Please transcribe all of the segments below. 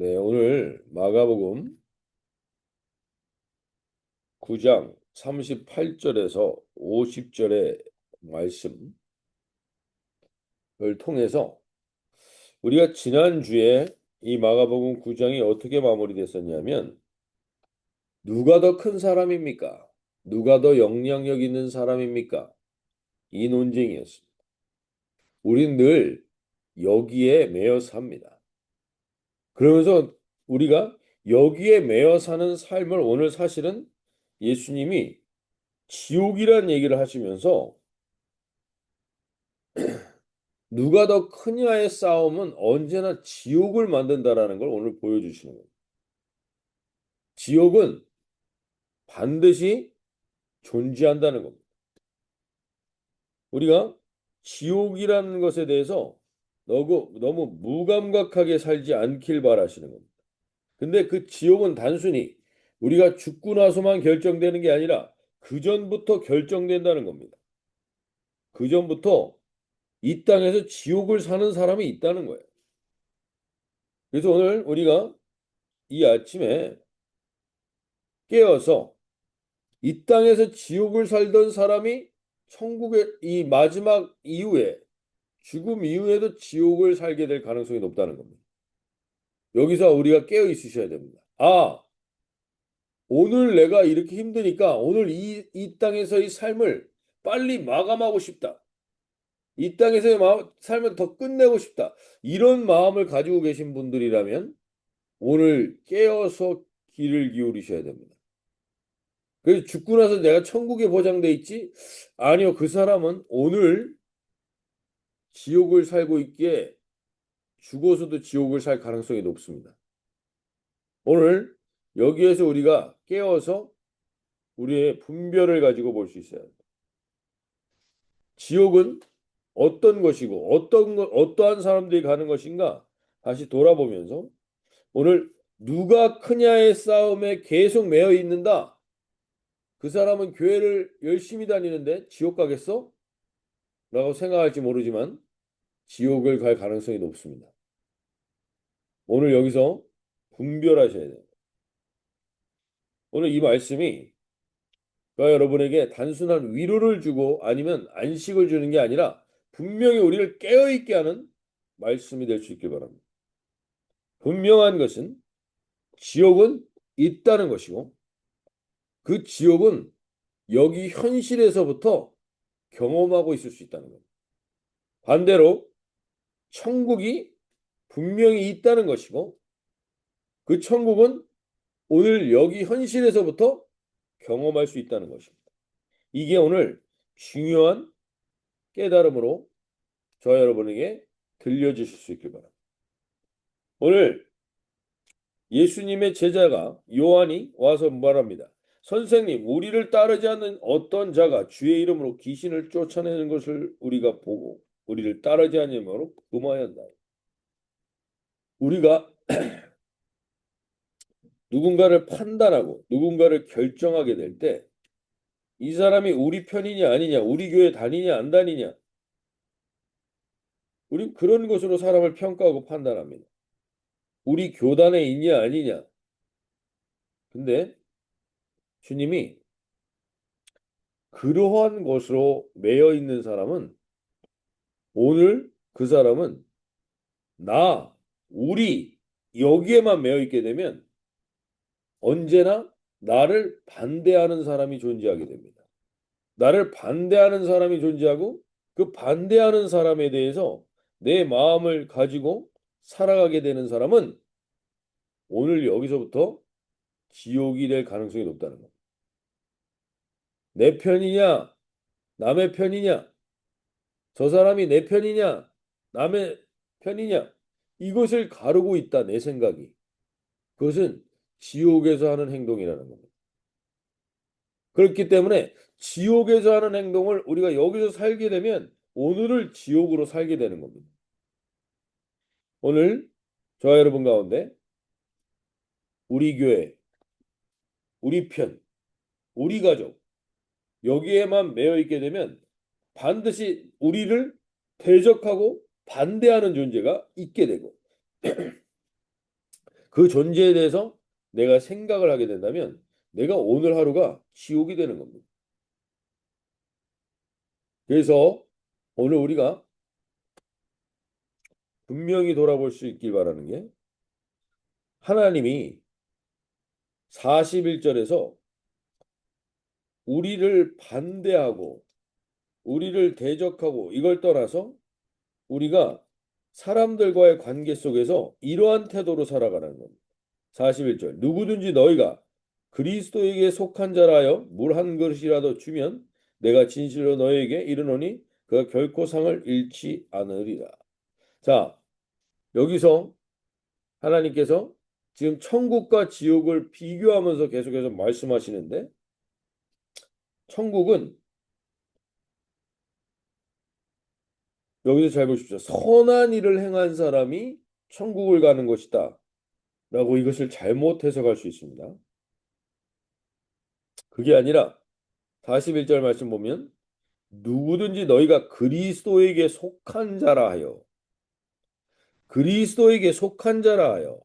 네, 오늘 마가복음 9장 38절에서 50절의 말씀을 통해서 우리가 지난주에 이 마가복음 9장이 어떻게 마무리됐었냐면 누가 더 큰 사람입니까? 누가 더 영향력 있는 사람입니까? 이 논쟁이었습니다. 우린 늘 여기에 매여 삽니다. 그러면서 우리가 여기에 매여 사는 삶을 오늘 사실은 예수님이 지옥이란 얘기를 하시면서 누가 더 크냐의 싸움은 언제나 지옥을 만든다라는 걸 오늘 보여주시는 거예요. 지옥은 반드시 존재한다는 겁니다. 우리가 지옥이라는 것에 대해서 너무, 너무 무감각하게 살지 않길 바라시는 겁니다. 근데 그 지옥은 단순히 우리가 죽고 나서만 결정되는 게 아니라 그 전부터 결정된다는 겁니다. 그 전부터 이 땅에서 지옥을 사는 사람이 있다는 거예요. 그래서 오늘 우리가 이 아침에 깨어서 이 땅에서 지옥을 살던 사람이 천국의 이 마지막 이후에 죽음 이후에도 지옥을 살게 될 가능성이 높다는 겁니다. 여기서 우리가 깨어 있으셔야 됩니다. 아, 오늘 내가 이렇게 힘드니까 오늘 이, 이 땅에서의 삶을 빨리 마감하고 싶다. 이 땅에서의 마음, 삶을 더 끝내고 싶다. 이런 마음을 가지고 계신 분들이라면 오늘 깨어서 귀를 기울이셔야 됩니다. 그래서 죽고 나서 내가 천국에 보장돼 있지? 아니요, 그 사람은 오늘 지옥을 살고 있기에 죽어서도 지옥을 살 가능성이 높습니다. 오늘 여기에서 우리가 깨어서 우리의 분별을 가지고 볼 수 있어야 합니다. 지옥은 어떤 것이고 어떤 것, 어떠한 사람들이 가는 것인가 다시 돌아보면서 오늘 누가 크냐의 싸움에 계속 매여 있는다. 그 사람은 교회를 열심히 다니는데 지옥 가겠어? 라고 생각할지 모르지만 지옥을 갈 가능성이 높습니다. 오늘 여기서 분별하셔야 돼요. 오늘 이 말씀이 여러분에게 단순한 위로를 주고 아니면 안식을 주는 게 아니라 분명히 우리를 깨어있게 하는 말씀이 될 수 있길 바랍니다. 분명한 것은 지옥은 있다는 것이고 그 지옥은 여기 현실에서부터 경험하고 있을 수 있다는 겁니다. 반대로 천국이 분명히 있다는 것이고 그 천국은 오늘 여기 현실에서부터 경험할 수 있다는 것입니다. 이게 오늘 중요한 깨달음으로 저 여러분에게 들려주실 수 있길 바랍니다. 오늘 예수님의 제자가 요한이 와서 말합니다. 선생님, 우리를 따르지 않는 어떤 자가 주의 이름으로 귀신을 쫓아내는 것을 우리가 보고 우리를 따르지 않으므로 금하였다. 우리가 누군가를 판단하고 누군가를 결정하게 될 때 이 사람이 우리 편이냐 아니냐, 우리 교회 다니냐 안 다니냐, 우리 그런 것으로 사람을 평가하고 판단합니다. 우리 교단에 있냐 아니냐. 근데 주님이 그러한 것으로 매여 있는 사람은 오늘 그 사람은 나, 우리 여기에만 매여 있게 되면 언제나 나를 반대하는 사람이 존재하게 됩니다. 나를 반대하는 사람이 존재하고 그 반대하는 사람에 대해서 내 마음을 가지고 살아가게 되는 사람은 오늘 여기서부터 지옥이 될 가능성이 높다는 겁니다. 내 편이냐, 남의 편이냐, 저 사람이 내 편이냐, 남의 편이냐, 이것을 가르고 있다, 내 생각이. 그것은 지옥에서 하는 행동이라는 겁니다. 그렇기 때문에 지옥에서 하는 행동을 우리가 여기서 살게 되면 오늘을 지옥으로 살게 되는 겁니다. 오늘 저와 여러분 가운데 우리 교회, 우리 편, 우리 가족 여기에만 매여 있게 되면 반드시 우리를 대적하고 반대하는 존재가 있게 되고 그 존재에 대해서 내가 생각을 하게 된다면 내가 오늘 하루가 지옥이 되는 겁니다. 그래서 오늘 우리가 분명히 돌아볼 수 있길 바라는 게 하나님이 41절에서 우리를 반대하고 우리를 대적하고 이걸 떠나서 우리가 사람들과의 관계 속에서 이러한 태도로 살아가는 겁니다. 41절 누구든지 너희가 그리스도에게 속한 자라여 물 한 그릇이라도 주면 내가 진실로 너희에게 이르노니 그가 결코 상을 잃지 않으리라. 자, 여기서 하나님께서 지금 천국과 지옥을 비교하면서 계속해서 말씀하시는데 천국은 여기서 잘 보십시오. 선한 일을 행한 사람이 천국을 가는 것이다. 라고 이것을 잘못 해석할 수 있습니다. 그게 아니라 41절 말씀 보면 누구든지 너희가 그리스도에게 속한 자라 하여 그리스도에게 속한 자라 하여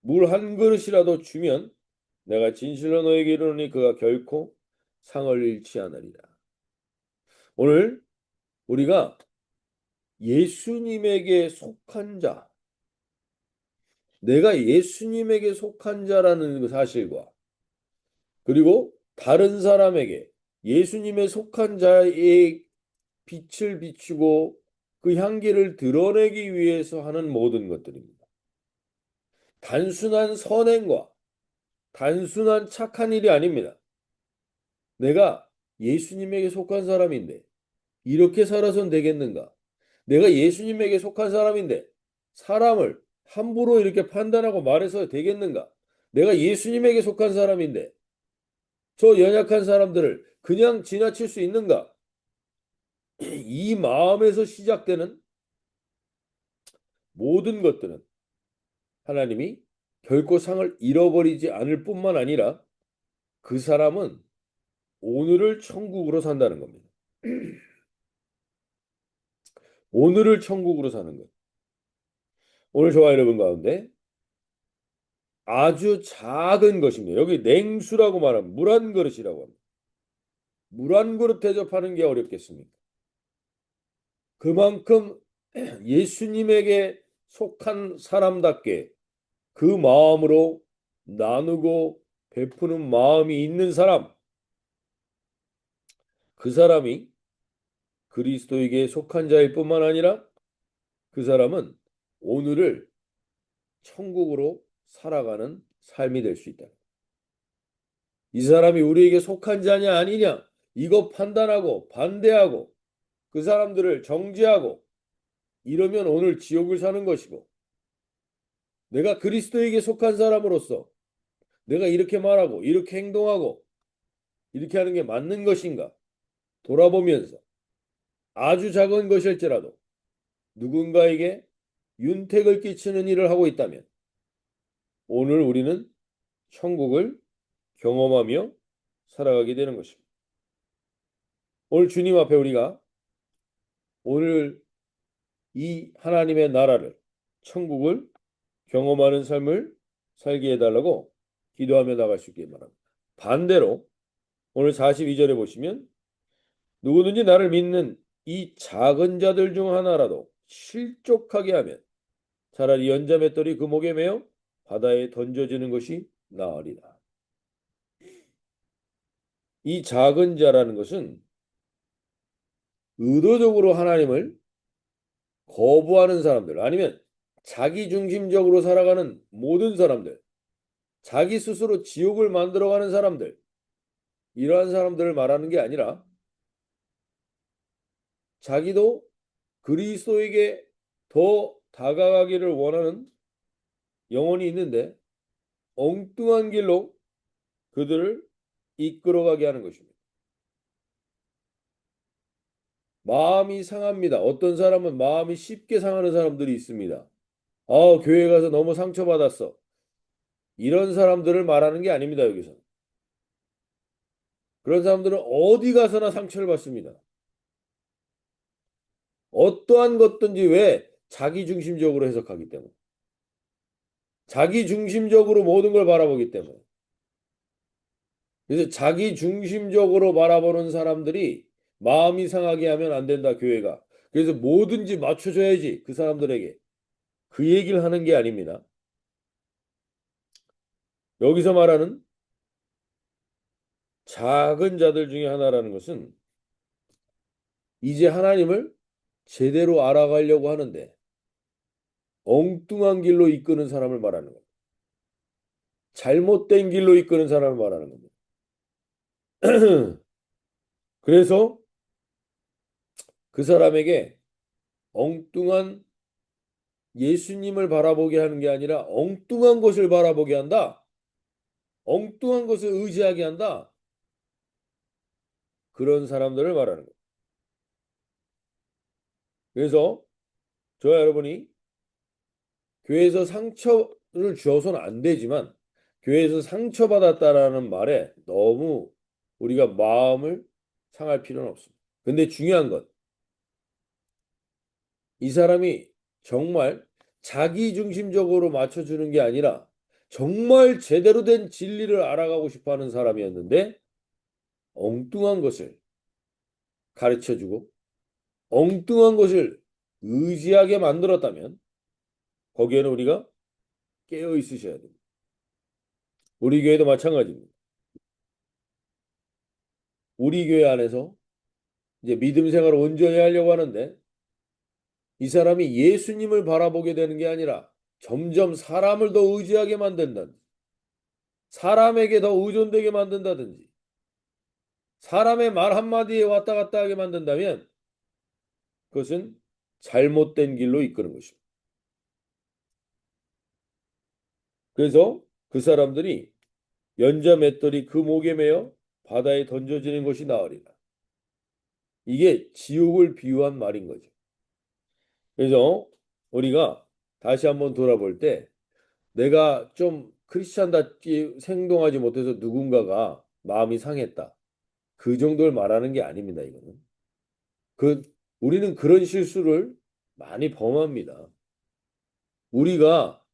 물 한 그릇이라도 주면 내가 진실로 너에게 이르노니 그가 결코 상을 잃지 않으리라. 오늘 우리가 예수님에게 속한 자, 내가 예수님에게 속한 자라는 그 사실과 그리고 다른 사람에게 예수님의 속한 자의 빛을 비추고 그 향기를 드러내기 위해서 하는 모든 것들입니다. 단순한 선행과 단순한 착한 일이 아닙니다. 내가 예수님에게 속한 사람인데 이렇게 살아선 되겠는가? 내가 예수님에게 속한 사람인데 사람을 함부로 이렇게 판단하고 말해서 되겠는가? 내가 예수님에게 속한 사람인데 저 연약한 사람들을 그냥 지나칠 수 있는가? 이 마음에서 시작되는 모든 것들은 하나님이 결코 상을 잃어버리지 않을 뿐만 아니라 그 사람은 오늘을 천국으로 산다는 겁니다. 오늘을 천국으로 사는 것. 오늘 저와 여러분 가운데 아주 작은 것입니다. 여기 냉수라고 말하면 물 한 그릇이라고 합니다. 물 한 그릇 대접하는 게 어렵겠습니까? 그만큼 예수님에게 속한 사람답게 그 마음으로 나누고 베푸는 마음이 있는 사람, 그 사람이 그리스도에게 속한 자일 뿐만 아니라 그 사람은 오늘을 천국으로 살아가는 삶이 될 수 있다. 이 사람이 우리에게 속한 자냐 아니냐 이거 판단하고 반대하고 그 사람들을 정죄하고 이러면 오늘 지옥을 사는 것이고 내가 그리스도에게 속한 사람으로서 내가 이렇게 말하고 이렇게 행동하고 이렇게 하는 게 맞는 것인가 돌아보면서 아주 작은 것일지라도 누군가에게 윤택을 끼치는 일을 하고 있다면 오늘 우리는 천국을 경험하며 살아가게 되는 것입니다. 오늘 주님 앞에 우리가 오늘 이 하나님의 나라를 천국을 경험하는 삶을 살게 해달라고 기도하며 나갈 수 있게 바랍니다. 반대로 오늘 42절에 보시면 누구든지 나를 믿는 이 작은 자들 중 하나라도 실족하게 하면 차라리 연자맷돌이 그 목에 매어 바다에 던져지는 것이 나으리라. 이 작은 자라는 것은 의도적으로 하나님을 거부하는 사람들 아니면 자기 중심적으로 살아가는 모든 사람들 자기 스스로 지옥을 만들어가는 사람들 이러한 사람들을 말하는 게 아니라 자기도 그리스도에게 더 다가가기를 원하는 영혼이 있는데 엉뚱한 길로 그들을 이끌어가게 하는 것입니다. 마음이 상합니다. 어떤 사람은 마음이 쉽게 상하는 사람들이 있습니다. 아, 교회 가서 너무 상처받았어. 이런 사람들을 말하는 게 아닙니다, 여기서. 그런 사람들은 어디 가서나 상처를 받습니다. 어떠한 것든지 왜 자기 중심적으로 해석하기 때문에. 자기 중심적으로 모든 걸 바라보기 때문에. 그래서 자기 중심적으로 바라보는 사람들이 마음이 상하게 하면 안 된다, 교회가. 그래서 뭐든지 맞춰줘야지, 그 사람들에게. 그 얘기를 하는 게 아닙니다. 여기서 말하는 작은 자들 중에 하나라는 것은 이제 하나님을 제대로 알아가려고 하는데 엉뚱한 길로 이끄는 사람을 말하는 겁니다. 잘못된 길로 이끄는 사람을 말하는 겁니다. 그래서 그 사람에게 엉뚱한 예수님을 바라보게 하는 게 아니라 엉뚱한 것을 바라보게 한다. 엉뚱한 것을 의지하게 한다. 그런 사람들을 말하는 거예요. 그래서 저와 여러분이 교회에서 상처를 주어서는 안 되지만 교회에서 상처받았다라는 말에 너무 우리가 마음을 상할 필요는 없습니다. 근데 중요한 건 이 사람이 정말 자기 중심적으로 맞춰주는 게 아니라 정말 제대로 된 진리를 알아가고 싶어 하는 사람이었는데 엉뚱한 것을 가르쳐 주고 엉뚱한 것을 의지하게 만들었다면 거기에는 우리가 깨어 있으셔야 됩니다. 우리 교회도 마찬가지입니다. 우리 교회 안에서 이제 믿음 생활을 온전히 하려고 하는데 이 사람이 예수님을 바라보게 되는 게 아니라 점점 사람을 더 의지하게 만든다든지 사람에게 더 의존되게 만든다든지 사람의 말 한마디에 왔다 갔다 하게 만든다면 그것은 잘못된 길로 이끄는 것입니다. 그래서 그 사람들이 연자 맷돌이 그 목에 매어 바다에 던져지는 것이 나으리라. 이게 지옥을 비유한 말인 거죠. 그래서 우리가 다시 한번 돌아볼 때 내가 좀 크리스찬답게 행동하지 못해서 누군가가 마음이 상했다. 그 정도를 말하는 게 아닙니다, 이거는. 그, 우리는 그런 실수를 많이 범합니다. 우리가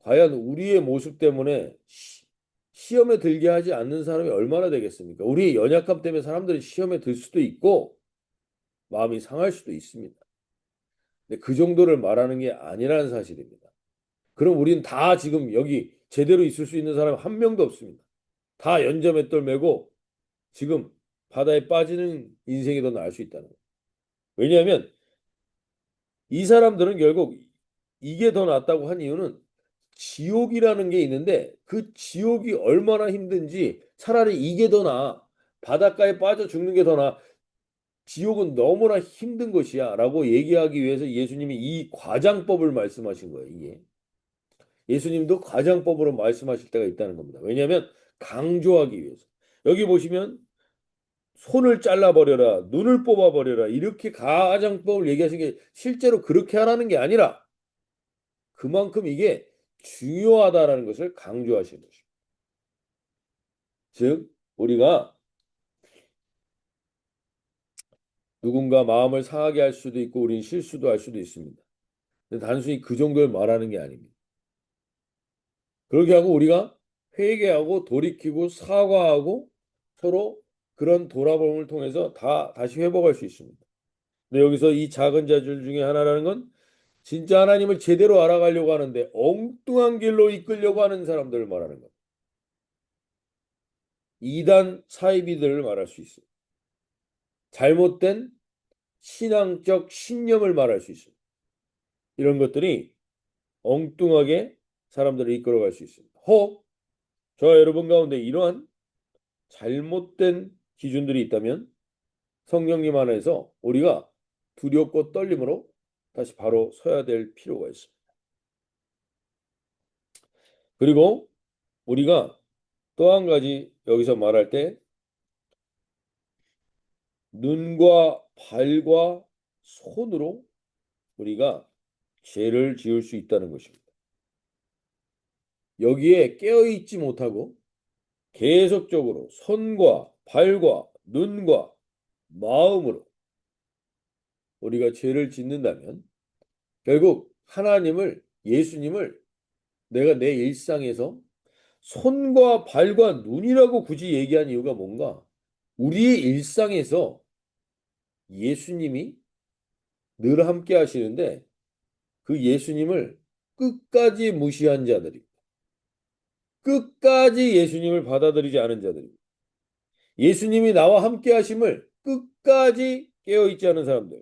과연 우리의 모습 때문에 시, 시험에 들게 하지 않는 사람이 얼마나 되겠습니까? 우리의 연약함 때문에 사람들이 시험에 들 수도 있고 마음이 상할 수도 있습니다. 근데 그 정도를 말하는 게 아니라는 사실입니다. 그럼 우리는 다 지금 여기 제대로 있을 수 있는 사람 한 명도 없습니다. 다 연점에 떨매고 지금 바다에 빠지는 인생이 더 나을 수 있다는 거예요. 왜냐하면 이 사람들은 결국 이게 더 낫다고 한 이유는 지옥이라는 게 있는데 그 지옥이 얼마나 힘든지 차라리 이게 더 나아. 바닷가에 빠져 죽는 게 더 나아. 지옥은 너무나 힘든 것이야 라고 얘기하기 위해서 예수님이 이 과장법을 말씀하신 거예요. 이게. 예수님도 과장법으로 말씀하실 때가 있다는 겁니다. 왜냐하면 강조하기 위해서. 여기 보시면 손을 잘라버려라, 눈을 뽑아버려라 이렇게 가장법을 얘기하신 게 실제로 그렇게 하라는 게 아니라 그만큼 이게 중요하다라는 것을 강조하시는 것입니다. 즉 우리가 누군가 마음을 상하게 할 수도 있고 우린 실수도 할 수도 있습니다. 단순히 그 정도를 말하는 게 아닙니다. 그렇게 하고 우리가 회개하고 돌이키고 사과하고 서로 그런 돌아봄을 통해서 다 다시 회복할 수 있습니다. 근데 여기서 이 작은 자들 중에 하나라는 건 진짜 하나님을 제대로 알아가려고 하는데 엉뚱한 길로 이끌려고 하는 사람들을 말하는 것. 이단 사이비들을 말할 수 있어요. 잘못된 신앙적 신념을 말할 수 있습니다. 이런 것들이 엉뚱하게 사람들을 이끌어갈 수 있습니다. 혹 저와 여러분 가운데 이러한 잘못된 기준들이 있다면 성령님 안에서 우리가 두렵고 떨림으로 다시 바로 서야 될 필요가 있습니다. 그리고 우리가 또 한 가지 여기서 말할 때 눈과 발과 손으로 우리가 죄를 지을 수 있다는 것입니다. 여기에 깨어있지 못하고 계속적으로 손과 발과 눈과 마음으로 우리가 죄를 짓는다면 결국 하나님을 예수님을 내가 내 일상에서 손과 발과 눈이라고 굳이 얘기한 이유가 뭔가? 우리의 일상에서 예수님이 늘 함께 하시는데 그 예수님을 끝까지 무시한 자들이 끝까지 예수님을 받아들이지 않은 자들이 예수님이 나와 함께 하심을 끝까지 깨어 있지 않은 사람들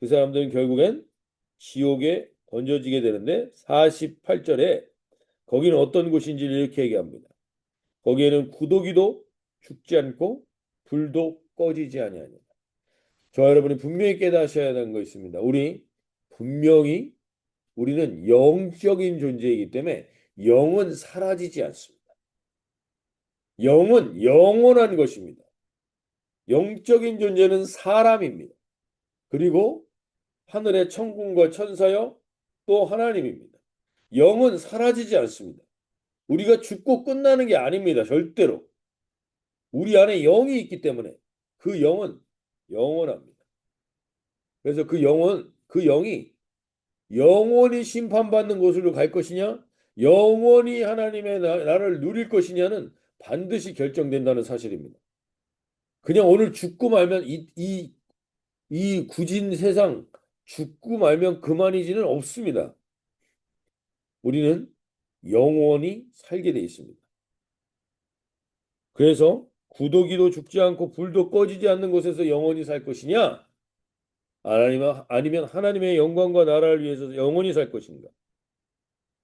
그 사람들은 결국엔 지옥에 던져지게 되는데 48절에 거기는 어떤 곳인지 이렇게 얘기합니다. 거기에는 구더기도 죽지 않고 불도 꺼지지 아니하니. 저 여러분이 분명히 깨닫셔야 하는 거 있습니다. 우리 분명히 우리는 영적인 존재이기 때문에 영은 사라지지 않습니다. 영은 영원한 것입니다. 영적인 존재는 사람입니다. 그리고 하늘의 천군과 천사여 또 하나님입니다. 영은 사라지지 않습니다. 우리가 죽고 끝나는 게 아닙니다. 절대로. 우리 안에 영이 있기 때문에 그 영은 영원합니다. 그래서 그 영은 그 영이 영원히 심판받는 곳으로 갈 것이냐, 영원히 하나님의 나, 나를 누릴 것이냐는 반드시 결정된다는 사실입니다. 그냥 오늘 죽고 말면 이, 이, 이 굳은 세상 죽고 말면 그만이지는 없습니다. 우리는 영원히 살게 돼 있습니다. 그래서 구더기도 죽지 않고 불도 꺼지지 않는 곳에서 영원히 살 것이냐? 아니면, 하나님의 영광과 나라를 위해서 영원히 살 것인가?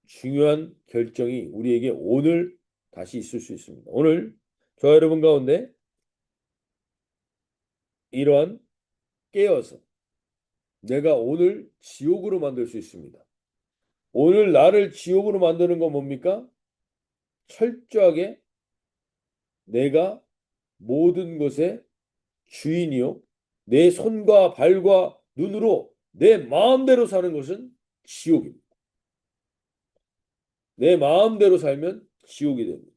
중요한 결정이 우리에게 오늘 다시 있을 수 있습니다. 오늘 저 여러분 가운데 이러한 깨어서 내가 오늘 지옥으로 만들 수 있습니다. 오늘 나를 지옥으로 만드는 건 뭡니까? 철저하게 내가 모든 것의 주인이요. 내 손과 발과 눈으로 내 마음대로 사는 것은 지옥입니다. 내 마음대로 살면 지옥이 됩니다.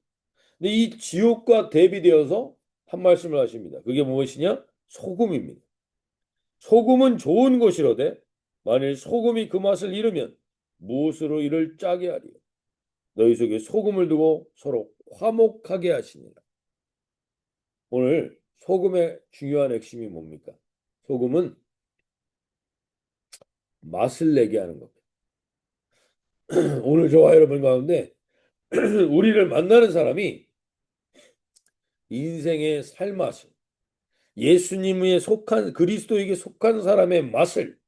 근데 이 지옥과 대비되어서 한 말씀을 하십니다. 그게 무엇이냐? 소금입니다. 소금은 좋은 것이로되 만일 소금이 그 맛을 잃으면 무엇으로 이를 짜게 하리요? 너희 속에 소금을 두고 서로 화목하게 하시니라. 오늘 소금의 중요한 핵심이 뭡니까? 소금은 맛을 내게 하는 겁니다. 오늘 저와 여러분 가운데 우리를 만나는 사람이 인생의 살맛을 예수님에 속한 그리스도에게 속한 사람의 맛을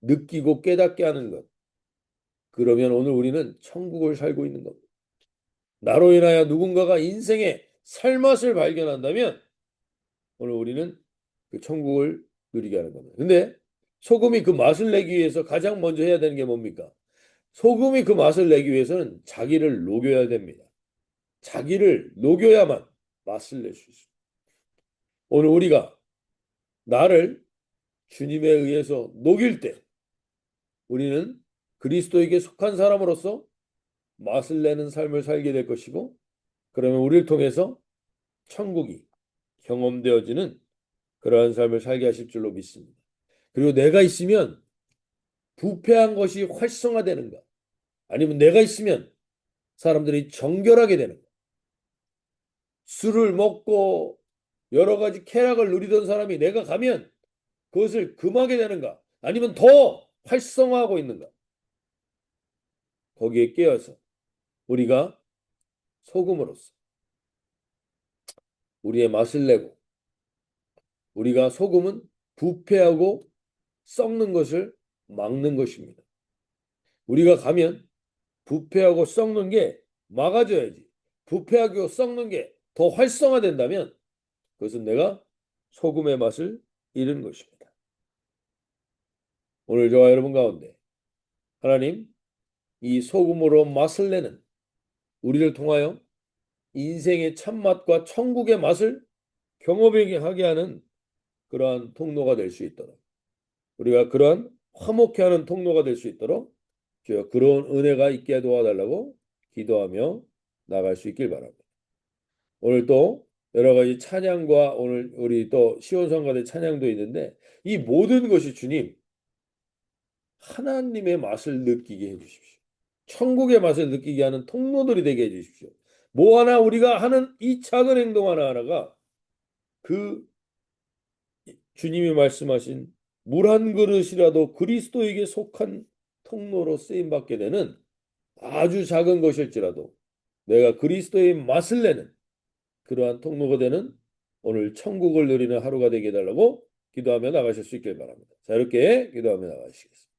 느끼고 깨닫게 하는 것. 그러면 오늘 우리는 천국을 살고 있는 겁니다. 나로 인하여 누군가가 인생의 살맛을 발견한다면 오늘 우리는 그 천국을 누리게 하는 겁니다. 근데 소금이 그 맛을 내기 위해서 가장 먼저 해야 되는 게 뭡니까? 소금이 그 맛을 내기 위해서는 자기를 녹여야 됩니다. 자기를 녹여야만 맛을 낼 수 있습니다. 오늘 우리가 나를 주님에 의해서 녹일 때 우리는 그리스도에게 속한 사람으로서 맛을 내는 삶을 살게 될 것이고 그러면 우리를 통해서 천국이 경험되어지는 그러한 삶을 살게 하실 줄로 믿습니다. 그리고 내가 있으면 부패한 것이 활성화되는 가? 아니면 내가 있으면 사람들이 정결하게 되는 가? 술을 먹고 여러 가지 쾌락을 누리던 사람이 내가 가면 그것을 금하게 되는가? 아니면 더 활성화하고 있는가? 거기에 깨어서 우리가 소금으로서 우리의 맛을 내고 우리가 소금은 부패하고 썩는 것을 막는 것입니다. 우리가 가면 부패하고 썩는 게 막아줘야지. 부패하고 썩는 게 더 활성화된다면 그것은 내가 소금의 맛을 잃은 것입니다. 오늘 저와 여러분 가운데 하나님 이 소금으로 맛을 내는 우리를 통하여 인생의 참맛과 천국의 맛을 경험하게 하는 그러한 통로가 될 수 있도록 우리가 그러한 화목해 하는 통로가 될 수 있도록 주여 그런 은혜가 있게 도와달라고 기도하며 나갈 수 있길 바랍니다. 오늘 또 여러 가지 찬양과 오늘 우리 또 시온성가대 찬양도 있는데 이 모든 것이 주님 하나님의 맛을 느끼게 해 주십시오. 천국의 맛을 느끼게 하는 통로들이 되게 해주십시오. 뭐 하나 우리가 하는 이 작은 행동 하나하나가 그 주님이 말씀하신 물 한 그릇이라도 그리스도에게 속한 통로로 쓰임 받게 되는 아주 작은 것일지라도 내가 그리스도의 맛을 내는 그러한 통로가 되는 오늘 천국을 누리는 하루가 되게 해달라고 기도하며 나가실 수 있길 바랍니다. 자, 이렇게 기도하며 나가시겠습니다.